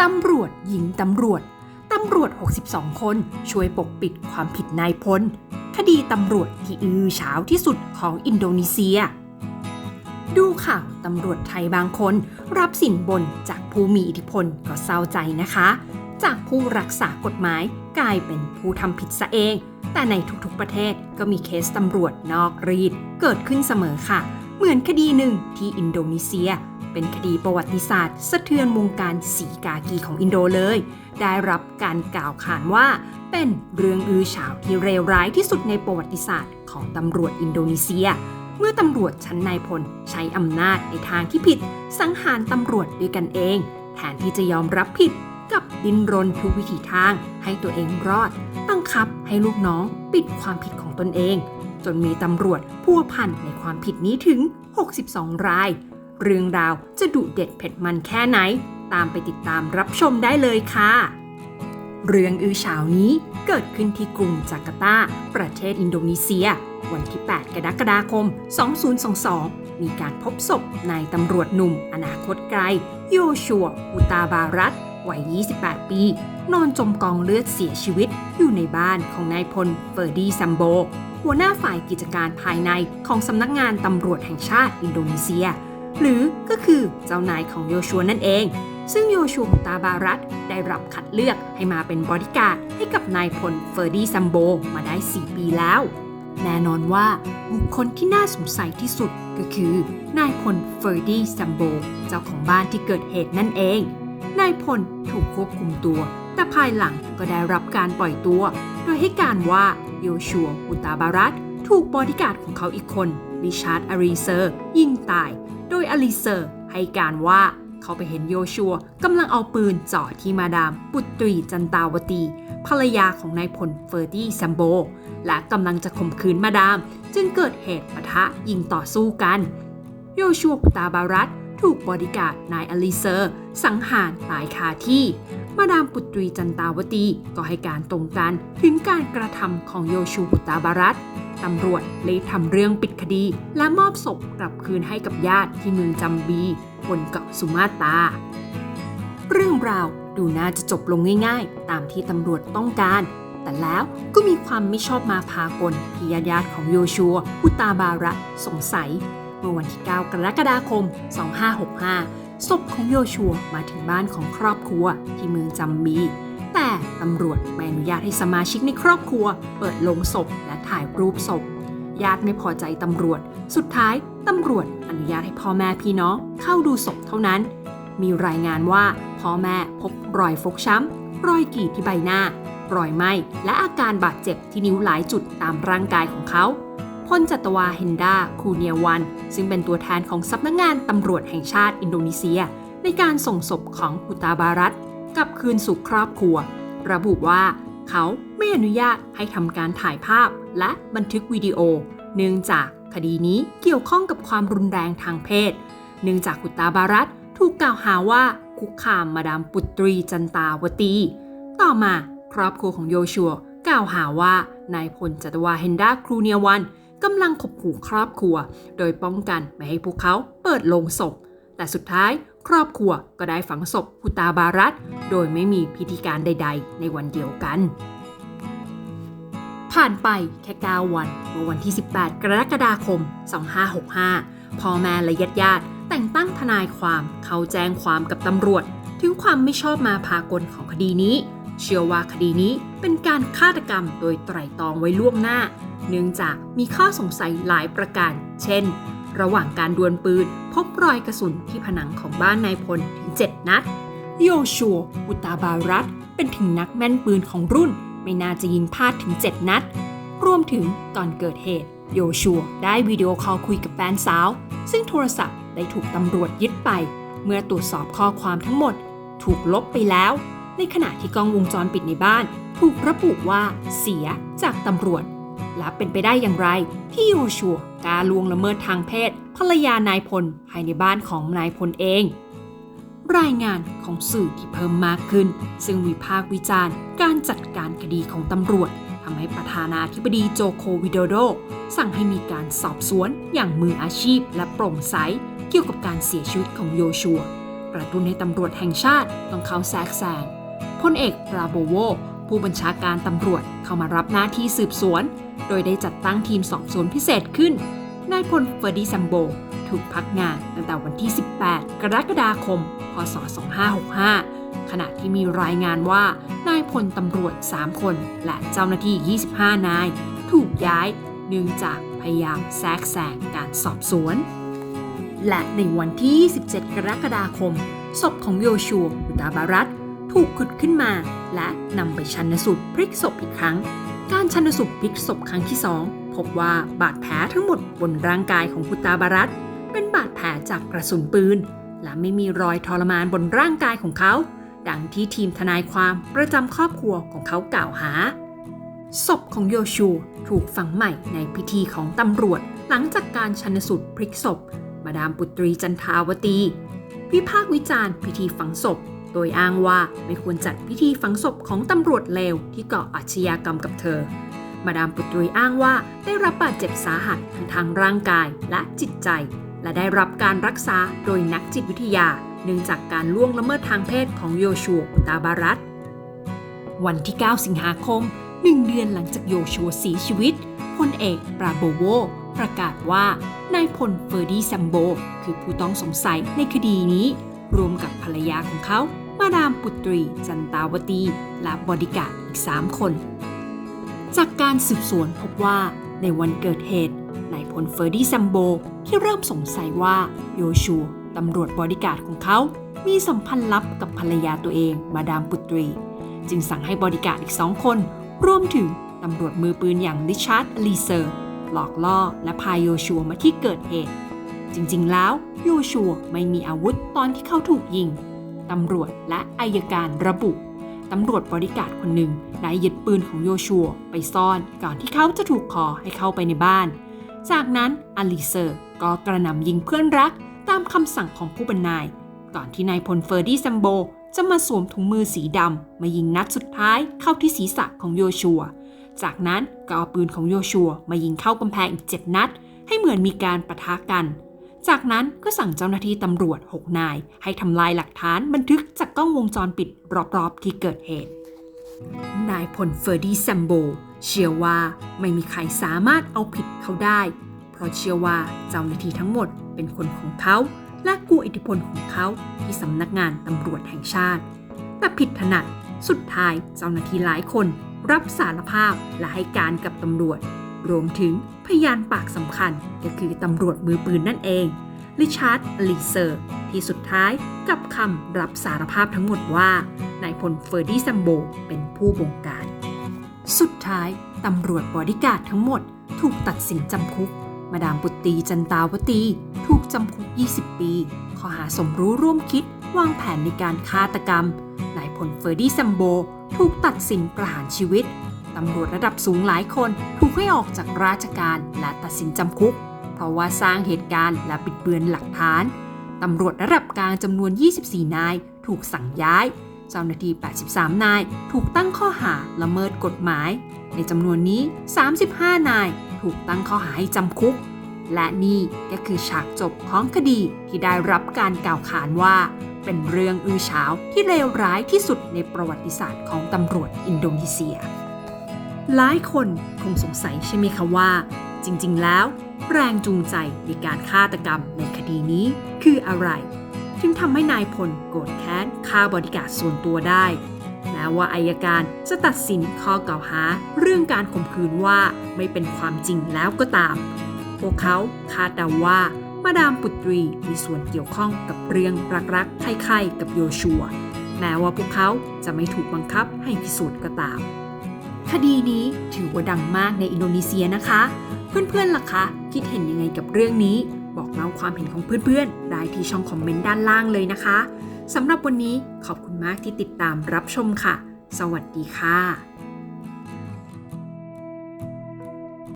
ตำรวจหญิงตำรวจ ตำรวจ 62 คนช่วยปกปิดความผิดนายพล คดีตำรวจที่อือเฉาที่สุดของอินโดนีเซีย ดูข่าวตำรวจไทยบางคน รับสินบนจากผู้มีอิทธิพลก็เศร้าใจนะคะ จากผู้รักษากฎหมายกลายเป็นผู้ทำผิดซะเอง แต่ในทุกๆประเทศก็มีเคสตำรวจนอกรีดเกิดขึ้นเสมอค่ะ เหมือนคดีหนึ่งที่อินโดนีเซีย เป็นคดีประวัติศาสตร์ สะเทือนวงการสีกากีของอินโดเลย ได้รับการกล่าวขานว่า เป็นเรื่องอื้อฉาวที่เลวร้ายที่สุดในประวัติศาสตร์ของตำรวจอินโดนีเซีย เมื่อตำรวจชั้นนายพลใช้อำนาจในทางที่ผิด สังหารตำรวจด้วยกันเอง แทนที่จะยอมรับผิดกับดิ้นรนทุกวิถีทางให้ตัวเองรอด บังคับให้ลูกน้องปิดความผิดของตนเอง จนมีตำรวจพัวพันในความผิดนี้ถึง 62 ราย เรื่องราวจะดุเด็ดเผ็ดมันแค่ไหน ตามไปติดตามรับชมได้เลยค่ะ เรื่องอือเฉาวนี้เกิดขึ้นที่กรุงจาการ์ตา ประเทศอินโดนีเซีย วันที่ 8 กรกฎาคม 2022 มีการพบศพนายตำรวจหนุ่มอนาคตไกล โยชัวอุตาบารัตวัย 28 ปี นอนจมกองเลือดเสียชีวิต อยู่ในบ้านของนายพลเฟอร์ดีซัมโบ หัวหน้าฝ่ายกิจการภายในของสำนักงานตำรวจแห่งชาติอินโดนีเซีย หรือก็คือเจ้านายของโยชัวนั่นเอง ซึ่งโยชัวอุตาบารัตได้รับคัดเลือกให้มาเป็นบอดี้การ์ดให้กับนายพลเฟอร์ดีซัมโบมาได้ 4 ปีแล้ว แน่นอนว่าบุคคลที่น่าสงสัยที่สุดก็คือนายพลเฟอร์ดี้ซัมโบเจ้าของบ้านที่เกิดเหตุนั่นเอง นายพลถูกควบคุมตัว แต่ภายหลังก็ได้รับการปล่อยตัว โดยให้การว่าโยชัวอุตาบารัตถูกบอดี้การ์ดของเขาอีกคนริชาร์ดอารีเซอร์ ยิงตาย โดยอารีเซอร์ให้การว่าเขาไปเห็นโยชัวกำลังเอาปืนจ่อที่มาดามปุตรีจันตาวตี ภรรยาของนายพลเฟอร์ดี้ซัมโบ และกำลังจะข่มขืนมาดาม จึงเกิดเหตุปะทะยิงต่อสู้กัน โยชัวปุตาบารัตถูกบอดีการ์ดนายอลิเซอร์ สังหารตายคาที่ มาดามปุตรีจันตาวตีก็ให้การตรงกันถึงการกระทำของโยชูปุตาบารัต ตำรวจเลยทำเรื่องปิดคดี และมอบศพกลับคืนให้กับญาติที่เมืองจัมบีบนเกาะสุมาตราเรื่องราวดูน่าจะจบลงง่ายๆ ตามที่ตำรวจต้องการ แต่แล้วก็มีความไม่ชอบมาพากลที่ญาติๆของโยชัวอุตาบาระสงสัย เมื่อวันที่ 9 กรกฎาคม 2565 ศพของโยชัวมาถึงบ้านของครอบครัวที่เมืองจัมบี แต่ตำรวจไม่อนุญาตให้สมาชิกในครอบครัว เปิดลงศพและถ่ายรูปศพญาติไม่พอใจตำรวจ สุดท้ายตำรวจอนุญาตให้พ่อแม่พี่น้องเข้าดูศพเท่านั้น มีรายงานว่าพ่อแม่พบรอยฟกช้ำ รอยกรีดที่ใบหน้า รอยไหม้และอาการบาดเจ็บที่นิ้วหลายจุดตามร่างกายของเขาพลจัตวาเฮนดาคูเนียวัน ซึ่งเป็นตัวแทนของสำนักงงานตำรวจแห่งชาติอินโดนีเซีย ในการส่งศพของอุตาบารัต กลับคืนสู่ครอบครัว ระบุว่าเขาไม่อนุญาตให้ทำการถ่ายภาพและบันทึกวิดีโอ เนื่องจากคดีนี้เกี่ยวข้องกับความรุนแรงทางเพศ เนื่องจากอุตาบารัตถูกกล่าวหาว่าคุกคามมาดามปุตรีจันตาวตี ต่อมาครอบครัวของโยชัวกล่าวหาว่านายพลจัตวาเฮนดาครูเนียวันกำลังขบขู่ครอบครัว โดยป้องกันไม่ให้พวกเขาเปิดโลงศพ แต่สุดท้าย ครอบครัวก็ได้ฝังศพอุตาบารัตโดยไม่มีพิธีการใด ๆ ในวันเดียวกัน ผ่านไปแค่9วันเมื่อวันที่ 18 กรกฎาคม 2565 พ่อแม่และญาติญาติแต่งตั้งทนายความเข้าแจ้งความกับตำรวจ ถึงความไม่ชอบมาพากลของคดีนี้ เชื่อว่าคดีนี้เป็นการฆาตกรรมโดยไตร่ตรองไว้ล่วงหน้า เนื่องจากมีข้อสงสัยหลายประการ เช่น ระหว่างการดวลปืน พบรอยกระสุนที่ผนังของบ้านนายพลถึง 7 นัด โยชัวอุตาบารัตเป็นถึงนักแม่นปืนของรุ่น ไม่น่าจะยิงพลาดถึง 7 นัด รวมถึงก่อนเกิดเหตุ โยชัวได้วิดีโอคอลคุยกับแฟนสาว ซึ่งโทรศัพท์ได้ถูกตำรวจยึดไป เมื่อตรวจสอบข้อความทั้งหมด ถูกลบไปแล้ว ในขณะที่กล้องวงจรปิดในบ้าน ถูกระบุว่าเสียจากตำรวจ และเป็นไปได้อย่างไร ที่โยชัวการลวงละเมิดทางเพศภรรยานายพลภายในบ้านของนายพลเอง รายงานของสื่อที่เพิ่มมากขึ้น ซึ่งวิพากษ์วิจารณ์ การจัดการคดีของตำรวจทำให้ประธานาธิบดีโจโควิโดโด สั่งให้มีการสอบสวนอย่างมืออาชีพและโปร่งใสเกี่ยวกับการเสียชีวิตของโยชัวกระตุ้นให้ตำรวจแห่งชาติต้องเข้าแทรกแซงพลเอกปราโบโว ผู้บัญชาการตำรวจเข้ามารับหน้าที่สืบสวน โดยได้จัดตั้งทีมสอบสวนพิเศษขึ้น นายพลเฟอร์ดิซัมโบ ถูกพักงานตั้งแต่วันที่ 18 กรกฎาคม พศ 2565 ขณะที่มีรายงานว่านายพลตำรวจ 3 คน และเจ้าหน้าที่ 25 นาย ถูกย้ายเนื่องจากพยายามแทรกแซงการสอบสวน และในวันที่ 27 กรกฎาคมศพของโยชัวอุตาบารัต ถูกขุดขึ้นมา และนำไปชันสูตรพลิกศพอีกครั้ง การชันสูตรพลิกศพครั้งที่ 2 พบว่าบาดแผลทั้งหมดบนร่างกายของกุตาบารัตเป็นบาดแผลจากกระสุนปืน และไม่มีรอยทรมานบนร่างกายของเขา ดังที่ทีมทนายความประจำครอบครัวของเขากล่าวหาศพของโยชูถูกฝังใหม่ในพิธีของตำรวจ หลังจากการชันสูตรพลิกศพ มาดามปุตรีจันทาวตี วิพากษ์วิจารณ์พิธีฝังศพ โดยอ้างว่าไม่ควรจัดพิธีฝังศพของตำรวจเลวที่ก่ออาชญากรรมกับเธอ มาดามปุตรีอ้างว่าได้รับบาดเจ็บสาหัสทั้งทางร่างกายและจิตใจ และได้รับการรักษาโดยนักจิตวิทยา เนื่องจากการล่วงละเมิดทางเพศของโยชัวอุตาบารัตวันที่ 9 สิงหาคม1เดือนหลังจากโยชัวเสียชีวิตพลเอกปราโบโวประกาศว่านายพลเฟอร์ดีซัมโบ คือผู้ต้องสงสัยในคดีนี้ รวมกับภรรยาของเขา มาดามปุตรี จันตาวตี และบอดี้กาอีก 3 คน จากการสืบสวนพบว่าในวันเกิดเหตุนายพลเฟอร์ดี้ซัมโบที่เริ่มสงสัยว่าโยชัวตำรวจบอดี้การ์ดของเขา มีสัมพันธ์ลับกับภรรยาตัวเอง มาดามปุตรี จึงสั่งให้บริการดอีกสองคน รวมถึงตำรวจมือปืนอย่างริชาร์ดลีเซอร์ หลอกล่อและพาโยชัวมาที่เกิดเหตุ จริงๆ แล้วโยชัวไม่มีอาวุธตอนที่เขาถูกยิง ตำรวจและอายการระบุ ตำรวจบริการคนหนึ่งได้ยึดปืนของโยชัวไปซ่อนก่อนที่เขาจะถูกขอให้เข้าไปในบ้าน จากนั้นอลีเซอร์ก็กระหน่ำยิงเพื่อนรักตามคำสั่งของผู้บรรนาย ก่อนที่นายพลเฟอร์ดี้ซัมโบจะมาสวมถุงมือสีดำมายิงนัดสุดท้ายเข้าที่ศีรษะของโยชัว จากนั้นก็เอาปืนของโยชัวมายิงเข้ากำแพงอีก7นัด ให้เหมือนมีการปะทะกัน จากนั้นก็สั่งเจ้าหน้าที่ตำรวจ 6 นาย ให้ทำลายหลักฐานบันทึกจากกล้องวงจรปิดรอบๆ ที่เกิดเหตุ นายพลเฟอร์ดี้แซมโบเชื่อว่าไม่มีใครสามารถเอาผิดเขาได้ เพราะเชื่อว่าเจ้าหน้าที่ทั้งหมดเป็นคนของเขา และกูอิทธิพลของเขาที่สำนักงานตำรวจแห่งชาติ แต่ผิดถนัดสุดท้ายเจ้าหน้าที่หลายคนรับสารภาพและให้การกับตำรวจ รวมถึงพยานปากสำคัญก็คือตำรวจมือปืนนั่นเอง ริชาร์ด ลีเซอร์ ที่สุดท้ายกับคำรับสารภาพทั้งหมดว่านายพลเฟอร์ดี้ซัมโบเป็นผู้บงการ สุดท้ายตำรวจบอดี้การ์ดทั้งหมด ถูกตัดสินจำคุก มาดามปุตตีจันตาวตี ถูกจำคุก 20 ปี ข้อหาสมรู้ร่วมคิดวางแผนในการฆาตกรรมนายพลเฟอร์ดี้ซัมโบ ถูกตัดสินประหารชีวิต ตำรวจระดับสูงหลายคนถูกให้ออกจากราชการและตัดสินจำคุก เพราะว่าสร้างเหตุการณ์และบิดเบือนหลักฐาน ตำรวจระดับกลางจำนวน 24 นาย ถูกสั่งย้าย เจ้าหน้าที่ 83 นาย ถูกตั้งข้อหาละเมิดกฎหมาย ในจำนวนนี้ 35 นาย ถูกตั้งข้อหาให้จำคุก และนี่ก็คือฉากจบของคดีที่ได้รับการกล่าวขานว่าเป็นเรื่องอื้อฉาวที่เลวร้ายที่สุดในประวัติศาสตร์ของตำรวจอินโดนีเซีย หลายคนคงสงสัยใช่ไหมคะว่า จริงๆ แล้ว แรงจูงใจในการฆาตกรรมในคดีนี้คืออะไร จึงทำให้นายพลโกรธแค้นฆ่าบริการส่วนตัวได้ แม้ว่าอายการจะตัดสินข้อกล่าวหาเรื่องการข่มขืนว่าไม่เป็นความจริงแล้วก็ตาม พวกเขาคาดเดาว่ามาดามปุตรีมีส่วนเกี่ยวข้องกับเรื่องรักๆใคร่ๆกับโยชัว แม้ว่าพวกเขาจะไม่ถูกบังคับให้พิสูจน์ก็ตาม คดีนี้ถือว่าดังมากในอินโดนีเซียนะคะ เพื่อนๆล่ะคะ คิดเห็นยังไงกับเรื่องนี้ บอกเล่าความเห็นของเพื่อนๆ ได้ที่ช่องคอมเมนต์ด้านล่างเลยนะคะสำหรับวันนี้ขอบคุณมากที่ติดตามรับชมค่ะ สวัสดีค่ะ